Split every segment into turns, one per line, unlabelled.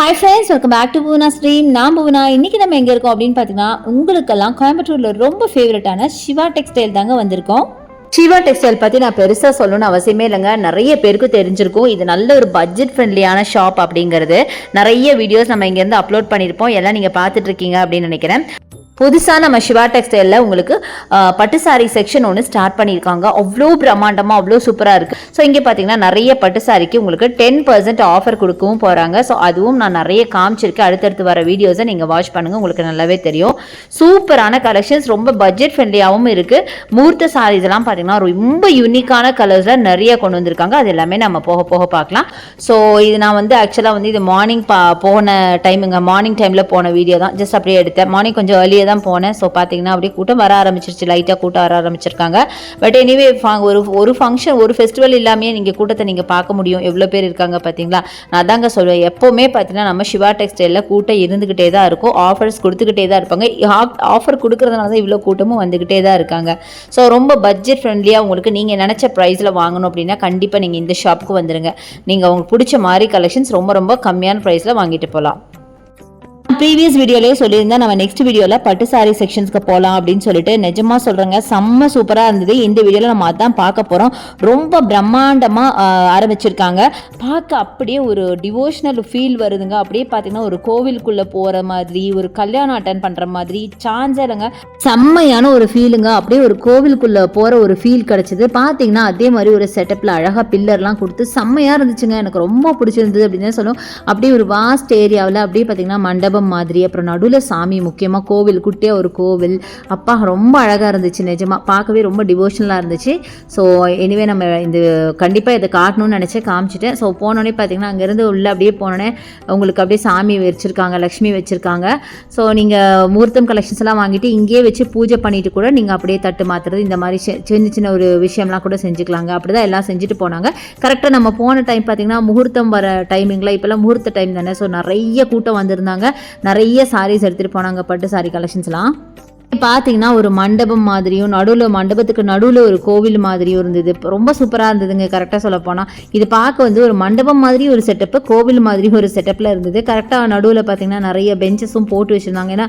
Hi friends welcome back to Bhuvana stream நான் புவனா இன்னைக்கு நம்ம எங்கே இருக்கோம் அப்படின்னு பார்த்தீங்கன்னா உங்களுக்கெல்லாம் கோயம்புத்தூரில் ரொம்ப ஃபேவரட்டான சிவா டெக்ஸ்டைல் தாங்க வந்திருக்கோம். சிவா டெக்ஸ்டைல் பற்றி நான் பெருசாக சொல்லணும்னு அவசியமே இல்லைங்க. நிறைய பேருக்கு தெரிஞ்சிருக்கும். இது நல்ல ஒரு பட்ஜெட் ஃப்ரெண்ட்லியான ஷாப் அப்படிங்கிறது. நிறைய வீடியோஸ் நம்ம இங்கேருந்து அப்லோட் பண்ணியிருப்போம். எல்லாம் நீங்கள் பார்த்துட்ருக்கீங்க அப்படின்னு நினைக்கிறேன். புதுசாக நம்ம சிவா டெக்ஸ்டைலில் உங்களுக்கு பட்டு சாரி செக்ஷன் ஒன்று ஸ்டார்ட் பண்ணியிருக்காங்க. அவ்வளோ பிரம்மாண்டமாக அவ்வளோ சூப்பராக இருக்குது ஸோ இங்கே பார்த்தீங்கன்னா நிறைய பட்டு சாரிக்கு உங்களுக்கு டென் பர்சன்ட் ஆஃபர் கொடுக்கவும் போகிறாங்க ஸோ அதுவும் நான் நிறைய காமிச்சிருக்கேன். அடுத்தடுத்து வர வீடியோஸை நீங்கள் வாட்ச் பண்ணுங்கள் உங்களுக்கு நல்லாவே தெரியும். சூப்பரான கலெக்ஷன்ஸ் ரொம்ப பட்ஜெட் ஃப்ரெண்ட்லியாகவும் இருக்குது மூர்த்த சாரீஸ் எல்லாம் பார்த்தீங்கன்னா ரொம்ப யூனிக்கான கலர்ஸில் நிறைய கொண்டு வந்திருக்காங்க. அது எல்லாமே நம்ம போக போக பார்க்கலாம். ஸோ இது நான் வந்து ஆக்சுவலாக வந்து இது மார்னிங் பா போன டைமுங்க மார்னிங் டைமில் போன வீடியோ தான். ஜஸ்ட் அப்படியே எடுத்தேன். மார்னிங் கொஞ்சம் ஏர்லியாக தான் போனேன். ஸோ பார்த்தீங்கன்னா அப்படியே கூட்டம் வர ஆரம்பிச்சிருச்சு. லைட்டாக கூட்டம் வர ஆரம்பிச்சிருக்காங்க. பட் எனிவே ஒரு ஒரு ஃபங்க்ஷன் ஒரு ஃபெஸ்டிவல் இல்லாமே நீங்கள் கூட்டத்தை நீங்கள் பார்க்க முடியும். எவ்வளோ பேர் இருக்காங்க பார்த்தீங்களா நான் தாங்க சொல்லுவேன். எப்போவுமே பார்த்தீங்கன்னா நம்ம சிவா டெக்ஸ்டைலில் கூட்டம் இருந்துக்கிட்டே தான் இருக்கும். ஆஃபர்ஸ் கொடுத்துக்கிட்டே தான் இருப்பாங்க. ஆஃபர் கொடுக்குறதுனால தான் இவ்வளோ கூட்டமும் வந்துக்கிட்டே தான் இருக்காங்க. ஸோ ரொம்ப பட்ஜெட் ஃப்ரெண்ட்லியாக உங்களுக்கு நீங்கள் நினச்ச ப்ரைஸில் வாங்கணும் அப்படின்னா கண்டிப்பாக நீங்கள் இந்த ஷாப்புக்கு வந்துடுங்க நீங்கள் உங்களுக்கு பிடிச்ச மாதிரி கலெக்ஷன்ஸ் ரொம்ப ரொம்ப கம்மியான ப்ரைஸில் வாங்கிட்டு போகலாம் ப்ரீவியஸ் வீடியோலேயே சொல்லியிருந்தேன் நம்ம நெக்ஸ்ட் வீடியோவில் பட்டு சாரி செக்ஷன்ஸ்க்கு போகலாம் அப்படின்னு சொல்லிட்டு. நிஜமாக சொல்கிறேங்க செம்ம சூப்பராக இருந்தது. இந்த வீடியோவில் நம்ம அதான் பார்க்க போகிறோம் ரொம்ப பிரம்மாண்டமாக ஆரம்பிச்சிருக்காங்க. பார்க்க அப்படியே ஒரு டிவோஷனல் ஃபீல் வருதுங்க. அப்படியே பார்த்தீங்கன்னா ஒரு கோவிலுக்குள்ளே போகிற மாதிரி ஒரு கல்யாணம் அட்டன் பண்ணுற மாதிரி சாஞ்சலங்க. செம்மையான ஒரு ஃபீலுங்க அப்படியே ஒரு கோவிலுக்குள்ளே போகிற ஒரு ஃபீல் கிடச்சிது. பார்த்தீங்கன்னா அதே மாதிரி ஒரு செட்டப்பில் அழகாக பில்லர்லாம் கொடுத்து செம்மையாக இருந்துச்சுங்க. எனக்கு ரொம்ப பிடிச்சிருந்தது அப்படின்னு தான் சொல்லுவோம் அப்படியே ஒரு வாஸ்ட் ஏரியாவில் அப்படியே பார்த்தீங்கன்னா மண்டபம் மாதிரி அப்புறம் நடுவில் சாமி முக்கியமாக கோவில் குட்டியாக ஒரு கோவில். அப்பா ரொம்ப அழகாக இருந்துச்சு நிஜமாக பார்க்கவே ரொம்ப டிவோஷனலாக இருந்துச்சு. ஸோ எனிவே நம்ம இந்த கண்டிப்பாக இதை காட்டணும்னு நினச்சே காமிச்சிட்டேன். ஸோ போனோடனே பார்த்தீங்கன்னா அங்கேருந்து உள்ளே அப்படியே போனோடனே உங்களுக்கு அப்படியே சாமி வச்சுருக்காங்க லக்ஷ்மி வச்சுருக்காங்க. ஸோ நீங்கள் முகூர்த்தம் கலெக்ஷன்ஸ் எல்லாம் வாங்கிட்டு இங்கேயே வச்சு பூஜை பண்ணிட்டு கூட நீங்கள் அப்படியே தட்டு மாற்றுறது இந்த மாதிரி சின்ன சின்ன ஒரு விஷயம்லாம் கூட செஞ்சுக்கலாங்க. அப்படி தான் எல்லாம் செஞ்சுட்டு போனாங்க. கரெக்டாக நம்ம போன டைம் பார்த்தீங்கன்னா முகூர்த்தம் வர டைமிங்கில் இப்போல்லாம் முகூர்த்த டைம் தானே. ஸோ நிறைய கூட்டம் வந்திருந்தாங்க. நிறைய சாரீஸ் எடுத்துகிட்டு போனாங்க பட்டு சாரி கலெக்ஷன்ஸ்லாம் பார்த்தீங்கன்னா ஒரு மண்டபம் மாதிரியும் நடுவில் மண்டபத்துக்கு நடுவில் ஒரு கோவில் மாதிரியும் இருந்தது. ரொம்ப சூப்பராக இருந்ததுங்க கரெக்டாக சொல்ல போனால் இது பார்க்க வந்து ஒரு மண்டபம் மாதிரி ஒரு செட்டப்பு கோவில் மாதிரி ஒரு செட்டப்பில் இருந்தது. கரெக்டாக நடுவில் பார்த்தீங்கன்னா நிறைய பெஞ்சஸும் போட்டு வச்சுருந்தாங்க. ஏன்னா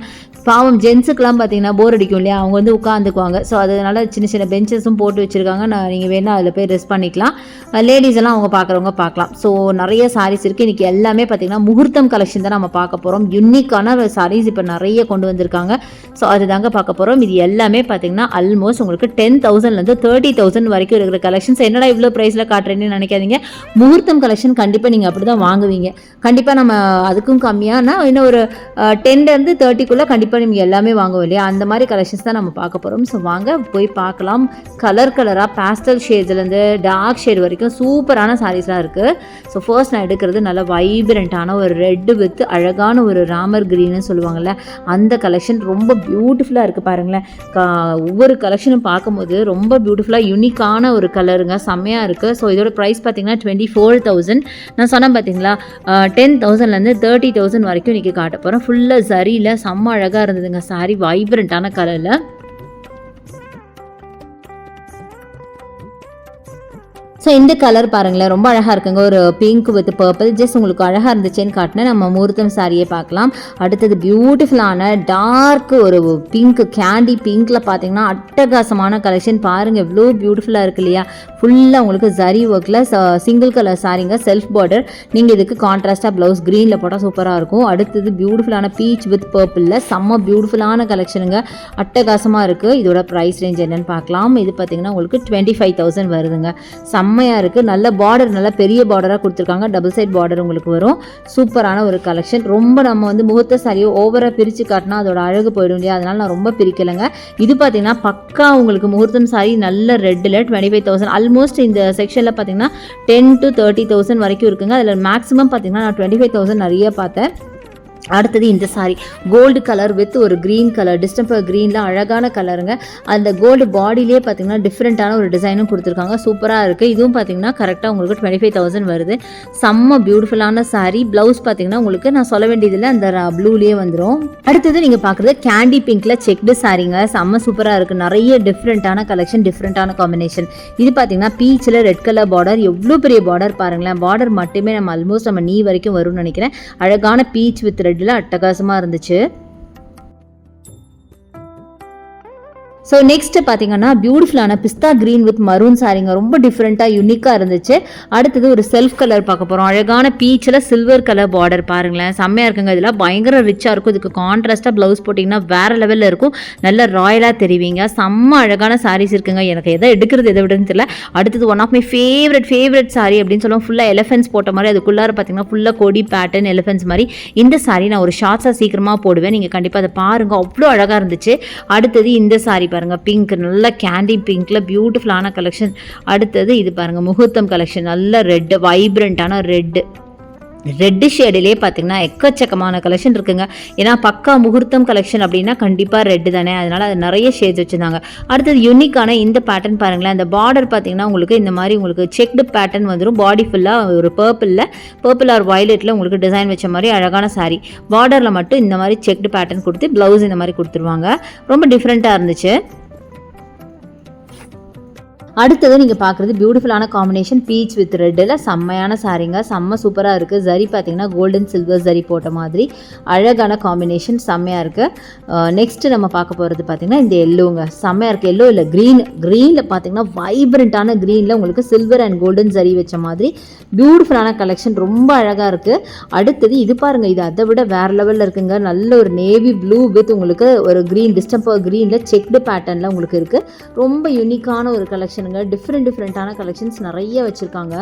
பாவம் ஜென்ஸுக்கெலாம் பார்த்தீங்கன்னா போர் அடிக்கும் இல்லையா? அவங்க வந்து உட்காந்துக்குவாங்க ஸோ அதனால சின்ன சின்ன பெஞ்சஸும் போட்டு வச்சுருக்காங்க. நான் நீங்கள் வேணால் அதில் போய் ரெஸ்ட் பண்ணிக்கலாம். லேடிஸ் எல்லாம் அவங்க பார்க்குறவங்க பார்க்கலாம் ஸோ நிறைய சாரீஸ் இருக்குது இன்றைக்கி எல்லாமே பார்த்தீங்கன்னா முகூர்த்தம் கலெக்ஷன் தான் நம்ம பார்க்க போகிறோம் யூனிக்கான சாரீஸ் இப்போ நிறைய கொண்டு வந்திருக்காங்க. ஸோ அதுதாங்க பார்க்க போகிறோம் இது எல்லாமே பார்த்தீங்கன்னா ஆல்மோஸ்ட் உங்களுக்கு டென் தௌசண்ட்லேருந்து தேர்ட்டி தௌசண்ட் வரைக்கும் இருக்கிற கலெக்ஷன்ஸ் என்னடா இவ்வளோ ப்ரைஸில் காட்டுறேன்னு நினைக்காதீங்க. முகூர்த்தம் கலெக்ஷன் கண்டிப்பாக நீங்கள் அப்படி தான் வாங்குவீங்க. கண்டிப்பாக நம்ம அதுக்கும் கம்மியானா இன்னும் ஒரு டென்லேருந்து தேர்ட்டிக்குள்ளே கண்டிப்பாக நீங்கள் எல்லாமே வாங்குவோம் இல்லையா? அந்த மாதிரி கலெக்ஷன்ஸ் தான் நம்ம பார்க்க போகிறோம் ஸோ வாங்க போய் பார்க்கலாம். கலர் கலராக பேஸ்டல் ஷேட்ஸ்லேருந்து டார்க் ஷேட் வரைக்கும் சூப்பரான சாரீஸ்லாம் இருக்குது ஸோ ஃபர்ஸ்ட் நான் எடுக்கிறது நல்ல வைப்ரண்ட்டான ஒரு ரெட்டு வித் அழகான ஒரு ராமர் க்ரீன்னு சொல்லுவாங்கள்ல அந்த கலெக்ஷன் ரொம்ப பியூட்டிஃபுல்லாக இருக்குது பாருங்களேன். கா ஒவ்வொரு கலெக்ஷனும் பார்க்கும்போது ரொம்ப பியூட்டிஃபுல்லாக யூனிக்கான ஒரு கலருங்க செம்மையாக இருக்குது ஸோ இதோட ப்ரைஸ் பார்த்தீங்கன்னா டுவெண்ட்டி ஃபோர் தௌசண்ட் நான் சொன்னேன் பார்த்தீங்களா டென் தௌசண்ட்லேருந்து தேர்ட்டி தௌசண்ட் வரைக்கும் இன்றைக்கி காட்ட போகிறேன் ஃபுல்லாக சரியில் செம்ம அழகாக இருந்ததுங்க சாரி வைப்ரண்ட்டான கலரில் ஸோ இந்த கலர் பாருங்களேன் ரொம்ப அழகாக இருக்குங்க. ஒரு பிங்க் வித் பர்பிள் ஜஸ்ட் உங்களுக்கு அழகாக இருந்துச்சுன்னு காட்டினேன் நம்ம முகூர்த்தம் சாரியை பார்க்கலாம். அடுத்தது பியூட்டிஃபுல்லான டார்க் ஒரு பிங்க் கேண்டி பிங்க்கில் பார்த்தீங்கன்னா அட்டகாசமான கலெக்ஷன் பாருங்கள் எவ்வளோ பியூட்டிஃபுல்லாக இருக்கு இல்லையா? ஃபுல்லாக உங்களுக்கு ஜரி ஒர்க்கில் சிங்கிள் கலர் சாரிங்க செல்ஃப் பார்டர் நீங்கள் இதுக்கு கான்ட்ராஸ்டாக ப்ளவுஸ் க்ரீனில் போட்டால் சூப்பராக இருக்கும். அடுத்தது பியூட்டிஃபுல்லான பீச் வித் பர்பிளில் செம்ம பியூட்டிஃபுல்லான கலெக்ஷனுங்க அட்டகாசமாக இருக்குது இதோட ப்ரைஸ் ரேஞ்ச் என்னென்னு பார்க்கலாம். இது பார்த்தீங்கன்னா உங்களுக்கு டுவெண்ட்டி ஃபைவ் தௌசண்ட் வருதுங்க செம்மையாக இருக்குது நல்ல பார்டர் நல்ல பெரிய பார்டராக கொடுத்துருக்காங்க. டபுள் சைட் பார்டர் உங்களுக்கு வரும். சூப்பரான ஒரு கலெக்ஷன் ரொம்ப நம்ம வந்து முகூர்த்த சாரியை ஓவராக பிரித்து காட்டினா அதோட அழகு போயிடும் இல்லையா? அதனால் நான் ரொம்ப பிரிக்கலைங்க. இது பார்த்தீங்கன்னா பக்கா உங்களுக்கு முகூர்த்தம் சாரி நல்ல ரெட்டில் டுவெண்ட்டி ஃபைவ் தௌசண்ட் ஆல்மோஸ்ட் இந்த செக்ஷனில் பார்த்தீங்கன்னா டென் டு தேர்ட்டி தௌசண்ட் வரைக்கும் இருக்குங்க. அதில் மேக்ஸிமம் பார்த்தீங்கன்னா நான் டுவெண்ட்டி ஃபைவ் தௌசண்ட் நிறைய பார்த்தேன். அடுத்தது இந்த சாரி கோல்டு கலர் வித் ஒரு க்ரீன் கலர் டிஸ்டம்பர் க்ரீனில் அழகான கலருங்க அந்த கோல்டு பாடியிலே பார்த்தீங்கன்னா டிஃப்ரெண்ட்டான ஒரு டிசைனும் கொடுத்துருக்காங்க. சூப்பராக இருக்குது இதுவும் பார்த்தீங்கன்னா கரெக்டாக உங்களுக்கு டுவெண்ட்டி ஃபைவ் தௌசண்ட் வருது. செம்ம பியூட்டிஃபுல்லான சாரி ப்ளவுஸ் பார்த்தீங்கன்னா உங்களுக்கு நான் சொல்ல வேண்டியதில்லை. அந்த ப்ளூலேயே வந்துடும் அடுத்தது நீங்கள் பார்க்குறது கேண்டி பிங்க்கில் செக்டு சாரிங்க செம்ம சூப்பராக இருக்குது நிறைய டிஃப்ரெண்ட்டான கலெக்ஷன் டிஃப்ரெண்ட்டான காம்பினேஷன் இது பார்த்தீங்கன்னா பீச்சில் ரெட் கலர் பார்டர் எவ்வளோ பெரிய பார்டர் பாருங்களேன். பார்டர் மட்டுமே நம்ம ஆல்மோஸ்ட் நம்ம நீ வரைக்கும் வரும்னு நினைக்கிறேன். அழகான பீச் வித் ரெட் ரெட்டில் அட்டகாசமாக இருந்துச்சு. ஸோ நெக்ஸ்ட் பார்த்தீங்கன்னா பியூட்டிஃபுல்லான பிஸ்தா க்ரீன் வித் மரூன் சாரிங்க ரொம்ப டிஃப்ரெண்ட்டாக யூனிக்காக இருந்துச்சு. அடுத்தது ஒரு செல்ஃப் கலர் பார்க்க போகிறோம் அழகான பீச்சில் சில்வர் கலர் பார்டர் பாருங்களேன். செம்மையாக இருக்குங்க. இதெல்லாம் பயங்கர ரிச்சாக இருக்கும். இதுக்கு கான்ட்ராஸ்ட்டாக ப்ளவுஸ் போட்டிங்கன்னா வேறு லெவலில் இருக்கும். நல்ல ராயலாக தெரிவிங்க. செம்ம அழகான சாரீஸ் இருக்குங்க. எனக்கு எதை எடுக்கிறது எதை விடுன்னு தெரியல. அடுத்தது one of my favourite favourite sari அப்படின்னு சொல்லுவோம். ஃபுல்லாக எலிஃபென்ட்ஸ் போட்ட மாதிரி அதுக்குள்ளார பார்த்தீங்கன்னா ஃபுல்லாக கொடி பேட்டர்ன் எலிஃபென்ட்ஸ் மாதிரி. இந்த சாரி நான் ஒரு ஷார்ட்ஸாக சீக்கிரமாக போடுவேன். நீங்கள் கண்டிப்பாக அதை பாருங்கள் அவ்வளோ அழகாக இருந்துச்சு. அடுத்தது இந்த சாரி பாருங்க பிங்க் நல்ல கேண்டி பிங்க்ல பியூட்டிஃபுல்லான கலெக்ஷன் அடுத்தது இது பாருங்க முகூர்த்தம் கலெக்ஷன் நல்ல ரெட் வைப்ரண்ட்டான ரெட் ரெட்டு ஷேடிலே பார்த்தீங்கன்னா எக்கச்சக்கமான கலெக்ஷன் இருக்குங்க. ஏன்னா பக்கா முகூர்த்தம் கலெக்ஷன் அப்படின்னா கண்டிப்பாக ரெட்டு தானே. அதனால் அது நிறைய ஷேட்ஸ் வச்சுருந்தாங்க. அடுத்தது யூனிக்கான இந்த பேட்டர்ன் பாருங்களேன். அந்த பார்டர் பார்த்தீங்கன்னா உங்களுக்கு இந்த மாதிரி உங்களுக்கு செக்டு பேட்டர்ன் வந்துடும் பாடி ஃபுல்லாக ஒரு பர்பிளில் பர்பிள் ஆர் வயலட்டில் உங்களுக்கு டிசைன் வச்ச மாதிரி அழகான சாரி பார்டரில் மட்டும் இந்த மாதிரி செக்டு பேட்டர்ன் கொடுத்து ப்ளவுஸ் இந்த மாதிரி கொடுத்துருவாங்க. ரொம்ப டிஃப்ரெண்ட்டாக இருந்துச்சு. அடுத்தது நீங்கள் பார்க்குறது பியூட்டிஃபுல்லான காம்பினேஷன் பீச் வித் ரெட்டில் செம்மையான சாரீங்க செம்ம சூப்பராக இருக்குது ஜரி பார்த்தீங்கன்னா கோல்டன் சில்வர் ஜரி போட்ட மாதிரி அழகான காம்பினேஷன் செம்மையாக இருக்குது நெக்ஸ்ட்டு நம்ம பார்க்க போகிறது பார்த்தீங்கன்னா இந்த எல்லோங்க செம்மையாக இருக்குது எல்லோ இல்லை க்ரீன் க்ரீனில் பார்த்தீங்கன்னா வைப்ரண்ட்டான க்ரீனில் உங்களுக்கு சில்வர் அண்ட் கோல்டன் ஜரி வச்ச மாதிரி பியூட்டிஃபுல்லான கலெக்ஷன் ரொம்ப அழகாக இருக்குது அடுத்தது இது பாருங்கள் இது அதை விட வேறு லெவலில் இருக்குங்க. நல்ல ஒரு நேவி ப்ளூ வித் உங்களுக்கு ஒரு க்ரீன் டிஸ்டம்பர் க்ரீனில் செக்டு பேட்டர்னில் உங்களுக்கு இருக்குது ரொம்ப யூனிக்கான ஒரு கலெக்ஷனுங்க டிஃப்ரெண்ட் டிஃப்ரெண்ட்டான கலெக்ஷன்ஸ் நிறைய வச்சுருக்காங்க.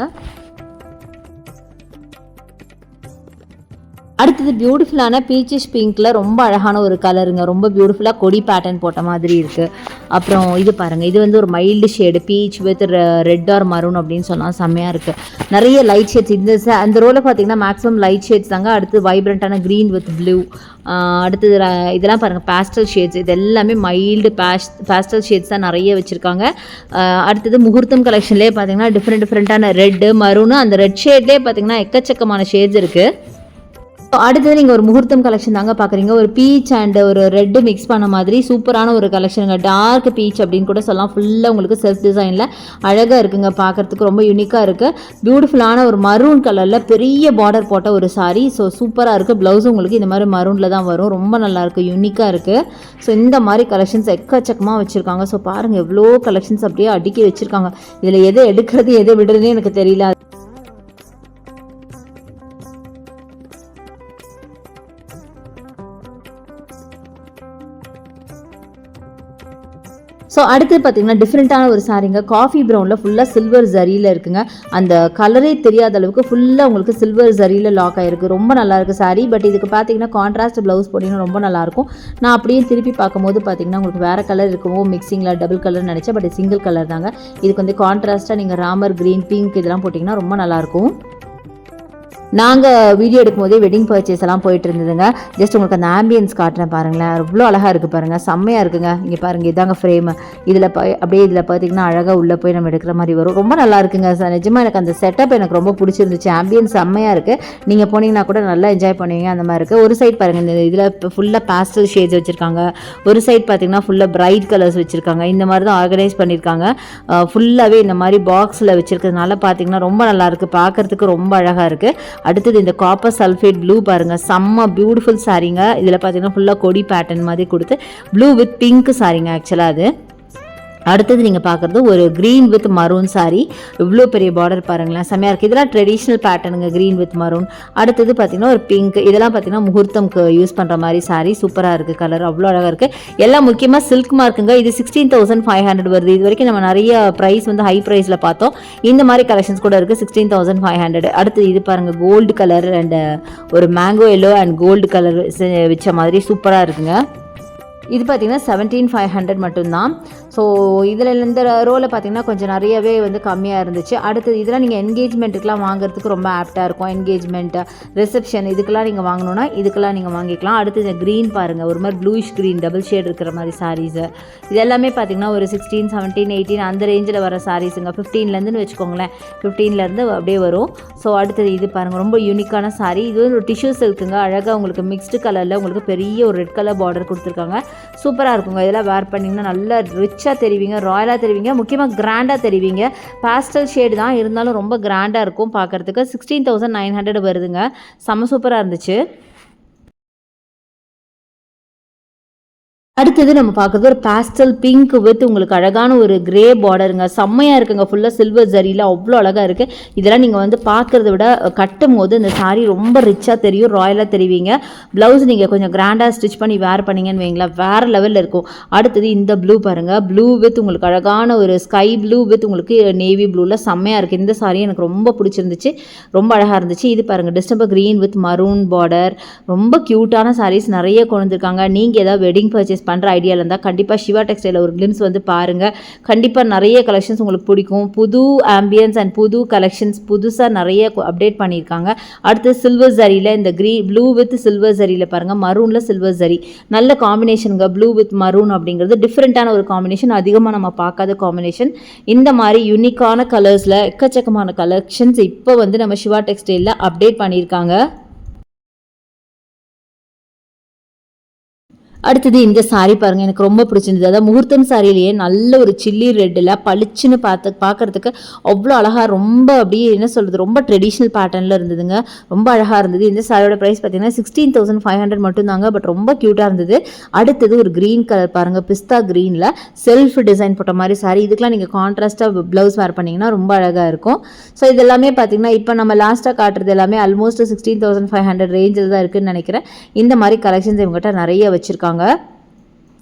அடுத்தது பியூட்டிஃபுல்லான பீச்சிஷ் பிங்க்கில் ரொம்ப அழகான ஒரு கலருங்க ரொம்ப பியூட்டிஃபுல்லாக கொடி பேட்டர்ன் போட்ட மாதிரி இருக்குது அப்புறம் இது பாருங்கள் இது வந்து ஒரு mild shade peach with red or maroon அப்படின்னு சொன்னால் செம்மையாக இருக்குது நிறைய லைட் ஷேட்ஸ் இந்த ச- அந்த ரோவில் பார்த்தீங்கன்னா மேக்ஸிமம் லைட் ஷேட்ஸ் தாங்க. அடுத்து வைப்ரண்ட்டான க்ரீன் வித் ப்ளூ அடுத்தது இதெல்லாம் பாருங்கள் பேஸ்டல் ஷேட்ஸ் இது எல்லாமே மைல்டு பேஸ் பேஸ்டல் ஷேட்ஸ் தான் நிறைய வச்சுருக்காங்க. அடுத்தது முகூர்த்தம் கலெக்ஷன்லேயே பார்த்தீங்கன்னா டிஃப்ரெண்ட் டிஃப்ரெண்ட்டான ரெட்டு மரூனு அந்த ரெட் ஷேட்லேயே பார்த்தீங்கன்னா எக்கச்சக்கமான ஷேட்ஸ் இருக்குது அடுத்தது நீங்கள் ஒரு முகூர்த்தம் கலெக்ஷன் தாங்க பார்க்குறீங்க ஒரு பீச் அண்ட் ஒரு ரெட்டு மிக்ஸ் பண்ண மாதிரி சூப்பரான ஒரு கலெக்ஷனுங்க டார்க் பீச் அப்படின்னு கூட சொல்லலாம். ஃபுல்லாக உங்களுக்கு செல்ஃப் டிசைனில் அழகாக இருக்குங்க. பார்க்கறதுக்கு ரொம்ப யூனிக்காக இருக்குது பியூட்டிஃபுல்லான ஒரு மரூன் கலரில் பெரிய பார்டர் போட்ட ஒரு சாரி ஸோ சூப்பராக இருக்குது ப்ளவுஸும் உங்களுக்கு இந்த மாதிரி மரூனில் தான் வரும். ரொம்ப நல்லாயிருக்கு யூனிக்காக இருக்குது ஸோ இந்த மாதிரி கலெக்ஷன்ஸ் எக்கச்சக்கமாக வச்சுருக்காங்க. ஸோ பாருங்கள் எவ்வளோ கலெக்ஷன்ஸ் அப்படியே அடுக்கி வச்சுருக்காங்க. இதில் எதை எடுக்கிறது எதை விடுறதுன்னு எனக்கு தெரியல. ஸோ அடுத்து பார்த்தீங்கன்னா டிஃப்ரெண்ட்டான ஒரு சாரீங்க காஃபி ப்ரௌனில் ஃபுல்லாக சில்வர் ஜரியில் இருக்குங்க. அந்த கலரே தெரியாத அளவுக்கு ஃபுல்லாக உங்களுக்கு சில்வர் ஜரியில் லாக் ஆகிருக்கு ரொம்ப நல்லாயிருக்கு சாரீ பட் இதுக்கு பார்த்தீங்கன்னா கான்ட்ராஸ்ட் ப்ளவுஸ் போட்டிங்கன்னா ரொம்ப நல்லாயிருக்கும் நான் அப்படியே திருப்பி பார்க்கும்போது பார்த்தீங்கன்னா உங்களுக்கு வேறு கலர் இருக்குமோ மிக்சிங்கில் டபுள் கலர் நினச்சேன் பட் சிங்கிள் கலர் தாங்க. இதுக்கு வந்து கான்ட்ராஸ்ட்டாக நீங்கள் ராமர் க்ரீன் பிங்க் இதெல்லாம் போட்டிங்கன்னா ரொம்ப நல்லாயிருக்கும் நாங்கள் வீடியோ எடுக்கும்போதே வெட்டிங் பர்ச்சேஸ் எல்லாம் போயிட்டு இருந்ததுங்க. ஜஸ்ட் உங்களுக்கு அந்த ஆம்பியன்ஸ் காட்டுறேன் பாருங்களேன். அவ்வளோ அழகாக இருக்குது பாருங்கள் செம்மையாக இருக்குங்க. இங்கே பாருங்கள் இதாங்க ஃப்ரேமு இதில் அப்படியே இதில் பார்த்தீங்கன்னா அழகாக உள்ளே போய் நம்ம எடுக்கிற மாதிரி வரும். ரொம்ப நல்லா இருக்குங்க சார். நிஜமாக எனக்கு அந்த செட்டப் எனக்கு ரொம்ப பிடிச்சிருந்துச்சு. ஆம்பியன்ஸ் செம்மையாக இருக்குது நீங்கள் போனீங்கன்னா கூட நல்லா என்ஜாய் பண்ணுவீங்க. அந்த மாதிரி இருக்குது ஒரு சைட் பாருங்கள் இந்த இதில் இப்போ ஃபுல்லாக பேஸ்டல் ஷேட்ஸ் வச்சுருக்காங்க. ஒரு சைட் பார்த்தீங்கன்னா ஃபுல்லாக பிரைட் கலர்ஸ் வச்சுருக்காங்க. இந்த மாதிரி தான் ஆர்கனைஸ் பண்ணியிருக்காங்க ஃபுல்லாகவே இந்த மாதிரி பாக்ஸில் வச்சுருக்கிறதுனால பார்த்தீங்கன்னா ரொம்ப நல்லா இருக்குது பார்க்கறதுக்கு ரொம்ப அழகாக இருக்குது அடுத்தது இந்த காப்பர் சல்ஃபேட் ப்ளூ பாருங்க செம்ம பியூட்டிஃபுல் சாரீங்க இதில் பார்த்தீங்கன்னா ஃபுல்லாக கொடி பேட்டர்ன் மாதிரி கொடுத்து ப்ளூ வித் பிங்க் சாரீங்க ஆக்சுவலாக அது. அடுத்தது நீங்கள் பார்க்குறது ஒரு க்ரீன் வித் மரூன் saree. இவ்வளோ பெரிய பார்டர் பாருங்களேன். செம்மையாக இருக்குது இதெல்லாம் ட்ரெடிஷ்னல் பேட்டர்னுங்க க்ரீன் வித் மரூன் அடுத்தது பார்த்தீங்கன்னா ஒரு பிங்க் இதெல்லாம் பார்த்தீங்கன்னா முகூர்த்தம்க்கு யூஸ் பண்ணுற மாதிரி saree. சூப்பராக இருக்குது கலர் அவ்வளோ அழகாக இருக்குது எல்லாம் முக்கியமாக சில்க் மார்க்குங்க இது சிக்ஸ்டீன் தௌசண்ட் ஃபைவ் ஹண்ட்ரட் வருது. இது வரைக்கும் நம்ம நிறைய ப்ரைஸ் வந்து ஹை ப்ரைஸில் பார்த்தோம். இந்த மாதிரி கலெக்ஷன்ஸ் கூட இருக்குது சிக்ஸ்டீன் தௌசண்ட் ஃபைவ் ஹண்ட்ரட் அடுத்து இது பாருங்கள் கோல்டு கலர் அண்ட் ஒரு mango yellow and gold colour வச்ச மாதிரி சூப்பராக இருக்குங்க. இது பார்த்தீங்கன்னா செவன்டீன் ஃபைவ் ஹண்ட்ரட் மட்டும்தான். ஸோ இதில் இந்த ரோவில் பார்த்தீங்கன்னா கொஞ்சம் நிறையவே வந்து கம்மியாக இருந்துச்சு. அடுத்தது இதெல்லாம் நீங்கள் என்கேஜ்மெண்ட்டுக்கெலாம் வாங்குறதுக்கு ரொம்ப ஆப்டாக இருக்கும். என்கேஜ்மெண்ட்டு ரிசப்ஷன் இதுக்கெல்லாம் நீங்கள் வாங்கணுன்னா இதுக்கெல்லாம் நீங்கள் வாங்கிக்கலாம். அடுத்து இந்த க்ரீன் பாருங்கள் ஒரு மாதிரி ப்ளூயிஷ் க்ரீன் டபுள் ஷேட் இருக்கிற மாதிரி சாரீஸு இது எல்லாமே பார்த்திங்கன்னா ஒரு சிக்ஸ்டீன் செவன்டீன் எயிட்டீன் அந்த ரேஞ்சில் வர சாரீஸுங்க ஃபிஃப்டீன்லேருந்துன்னு வச்சுக்கோங்களேன். ஃபிஃப்டீன்லேருந்து அப்படியே வரும். ஸோ அடுத்தது இது பாருங்கள் ரொம்ப யூனிக்கான சாரீ இது ஒரு டிஷ்யூ சில்க்குங்க அழகாக உங்களுக்கு மிக்ஸ்டு கலரில் உங்களுக்கு பெரிய ஒரு ரெட் கலர் பார்டர் கொடுத்துருக்காங்க. சூப்பராக இருக்குங்க. இதெல்லாம் வேர் பண்ணிங்கன்னா நல்லா ரிச்சாக தெரிவிங்க ராயலாக தெரிவிங்க முக்கியமாக கிராண்டாக தெரிவிங்க. பாஸ்டல் ஷேடு தான் இருந்தாலும் ரொம்ப கிராண்டாக இருக்கும் பார்க்குறதுக்கு. சிக்ஸ்டீன் தௌசண்ட் நைன் ஹண்ட்ரட் வருதுங்க. செம்ம சூப்பராக இருந்துச்சு. அடுத்தது நம்ம பார்க்குறது ஒரு பேஸ்டல் பிங்க் வித் உங்களுக்கு அழகான ஒரு கிரே பார்டருங்க செம்மையாக இருக்குங்க. ஃபுல்லாக சில்வர் ஜரியில் அவ்வளோ அழகாக இருக்குது இதெல்லாம் நீங்கள் வந்து பார்க்குறத விட கட்டும் போது இந்த சாரீ ரொம்ப ரிச்சாக தெரியும் ராயலாக தெரிவிங்க. ப்ளவுஸ் நீங்கள் கொஞ்சம் கிராண்டாக ஸ்டிச் பண்ணி வேர் பண்ணீங்கன்னு வைங்களேன் வேறு லெவலில் இருக்கும். அடுத்தது இந்த ப்ளூ பாருங்கள் ப்ளூ வித் உங்களுக்கு அழகான ஒரு ஸ்கை ப்ளூ வித் உங்களுக்கு நேவி ப்ளூவில் செம்மையாக இருக்குது இந்த சாரீ எனக்கு ரொம்ப பிடிச்சிருந்துச்சு. ரொம்ப அழகாக இருந்துச்சு. இது பாருங்கள் distemper green with maroon border ரொம்ப க்யூட்டான சாரீஸ் நிறைய கொண்டு வந்திருக்காங்க. நீங்கள் ஏதாவது வெட்டிங் பர்ச்சேஸ் பண்ணுற ஐடியாவில் இருந்தால் கண்டிப்பாக சிவா டெக்ஸ்டைலில் ஒரு கிளிம்ஸ் வந்து பாருங்கள் கண்டிப்பாக நிறைய கலெக்ஷன்ஸ் உங்களுக்கு பிடிக்கும். புது ஆம்பியன்ஸ் அண்ட் புது கலெக்ஷன்ஸ் புதுசாக நிறைய அப்டேட் பண்ணியிருக்காங்க. அடுத்து சில்வர் ஜரியில் இந்த க்ரீ ப்ளூ வித் சில்வர் ஜரியில் பாருங்கள் மரூனில் சில்வர் ஜரி நல்ல காம்பினேஷனுங்க ப்ளூ வித் மரூன் அப்படிங்கிறது டிஃப்ரெண்ட்டான ஒரு காம்பினேஷன் அதிகமாக நம்ம பார்க்காத காம்பினேஷன் இந்த மாதிரி யூனிக்கான கலர்ஸில் எக்கச்சக்கமான கலெக்ஷன்ஸ் இப்போ வந்து நம்ம சிவா டெக்ஸ்டைலில் அப்டேட் பண்ணியிருக்காங்க. அடுத்தது இந்த சாரீ பாருங்கள் எனக்கு ரொம்ப பிடிச்சிருந்தது. அதாவது முகூர்த்தம் சாரிலேயே நல்ல ஒரு சில்லி ரெட்டில் பளிச்சுன்னு பார்த்து பார்க்குறதுக்கு அவ்வளோ அழகாக ரொம்ப அப்படியே என்ன சொல்கிறது ரொம்ப ட்ரெடிஷ்னல் பேட்டர்னில் இருந்ததுங்க. ரொம்ப அழகாக இருந்தது. இந்த சாரியோட ப்ரைஸ் பார்த்தீங்கன்னா சிக்ஸ்டீன் தௌசண்ட் ஃபைவ் ஹண்ட்ரட் மட்டும்தாங்க பட் ரொம்ப க்யூட்டாக இருந்தது. அடுத்தது ஒரு க்ரீன் கலர் பாருங்கள் பிஸ்தா க்ரீனில் செல்ஃப் டிசைன் போட்ட மாதிரி சாரி இதுக்கெலாம் நீங்கள் கான்ட்ராஸ்ட்டாக ப்ளவுஸ் வேர் பண்ணிங்கன்னா ரொம்ப அழகாக இருக்கும். ஸோ இதெல்லாமே பார்த்தீங்கன்னா இப்போ நம்ம லாஸ்ட்டாக காட்டுறது எல்லாமே almost sixteen thousand five hundred ரேஞ்சில் தான் இருக்குதுன்னு நினைக்கிறேன். இந்த மாதிரி கலெக்ஷன்ஸ் இவங்ககிட்ட நிறைய வச்சுருக்காங்க.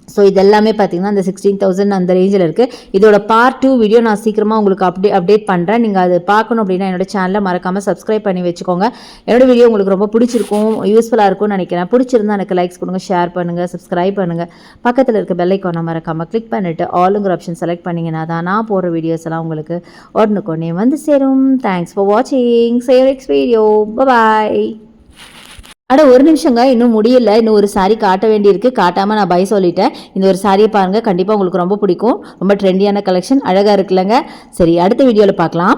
ஸோ இதெல்லாமே பார்த்தீங்கன்னா அந்த சிக்ஸ்டீன் தௌசண்ட் அந்த ரேஞ்சில் இருக்குது இதோட பார்ட் டூ வீடியோ நான் சீக்கிரமாக உங்களுக்கு அப்டே அப்டேட் பண்ணுறேன் நீங்கள் அது பார்க்கணும் அப்படின்னா என்னோட சேனலை மறக்காமல் சப்ஸ்கிரைப் பண்ணி வச்சுக்கோங்க. என்னோட வீடியோ உங்களுக்கு ரொம்ப பிடிச்சிருக்கும் யூஸ்ஃபுல்லாக இருக்கும்னு நினைக்கிறேன். பிடிச்சிருந்தா எனக்கு லைக்ஸ் கொடுங்க ஷேர் பண்ணுங்கள் சப்ஸ்கிரைப் பண்ணுங்கள் பக்கத்தில் இருக்க பெல்லைக்கான மறக்காமல் கிளிக் பண்ணிவிட்டு ஆளுங்கிற ஆப்ஷன் செலக்ட் பண்ணிங்கன்னா தான் நான் போடுற வீடியோஸ் எல்லாம் உங்களுக்கு உடனுக்குடனே வந்து சேரும். தேங்க்ஸ் ஃபார் வாட்சிங் சேர் நெக்ஸ்ட் வீடியோ பாய் அட ஒரு நிமிஷங்க. இன்னும் முடியல. இன்னும் ஒரு சாரி காட்ட வேண்டியிருக்கு. காட்டாமல் நான் பை சொல்லிட்டேன். இந்த ஒரு சாரியை பாருங்கள் கண்டிப்பாக உங்களுக்கு ரொம்ப பிடிக்கும். ரொம்ப ட்ரெண்டியான கலெக்ஷன் அழகாக இருக்குல்லங்க. சரி அடுத்த வீடியோவில் பார்க்கலாம்.